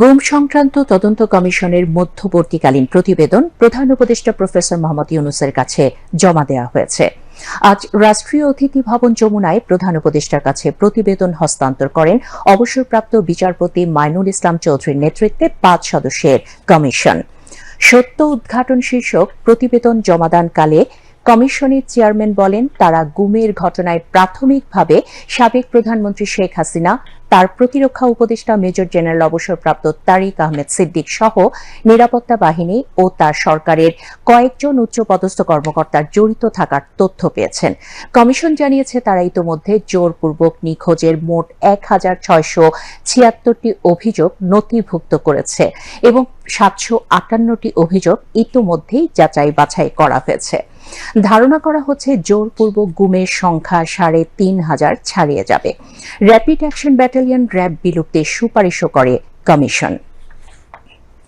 গুম সংক্রান্ত তদন্ত কমিশনের মধ্যবর্তীকালীন প্রতিবেদন প্রধান উপদেষ্টা প্রফেসর মোহাম্মদ ইউনুসের কাছে জমা দেওয়া হয়েছে। আজ রাষ্ট্রীয় অতিথি ভবন যমুনায় প্রধান উপদেষ্টার কাছে প্রতিবেদন হস্তান্তর করেন অবসরপ্রাপ্ত বিচারপতি মাইনুল ইসলাম চৌধুরীর নেতৃত্বে পাঁচ সদস্যের কমিশন। সত্য উদ্ঘাটন শীর্ষক প্রতিবেদন জমাদানকালে কমিশনের চেয়ারম্যান বলেন, তারা গুমের ঘটনায় প্রাথমিকভাবে সাবেক প্রধানমন্ত্রী শেখ হাসিনা, তার প্রতিরক্ষা উপদেষ্টা মেজর জেনারেল অবসরপ্রাপ্ত তারিক আহমেদ সিদ্দিক সহ নিরাপত্তা বাহিনী ও তার সরকারের কয়েকজন উচ্চপদস্থ কর্মকর্তার জড়িত থাকার তথ্য পেয়েছেন। কমিশন জানিয়েছে, তারা ইতোমধ্যে জোরপূর্বক নিখোঁজের মোট এক হাজার ছয়শো ছিয়াত্তরটি অভিযোগ নথিভুক্ত করেছে এবং সাতশো আটান্নটি অভিযোগ ইতোমধ্যেই যাচাই বাছাই করা হয়েছে। ধারণা করা হচ্ছে জোরপূর্বক গুমের সংখ্যা সাড়ে তিন হাজার ছাড়িয়ে যাবে। র্যাপিড অ্যাকশন ব্যাটালিয়ন র্যাব বিলুপ্তির সুপারিশও করে কমিশন।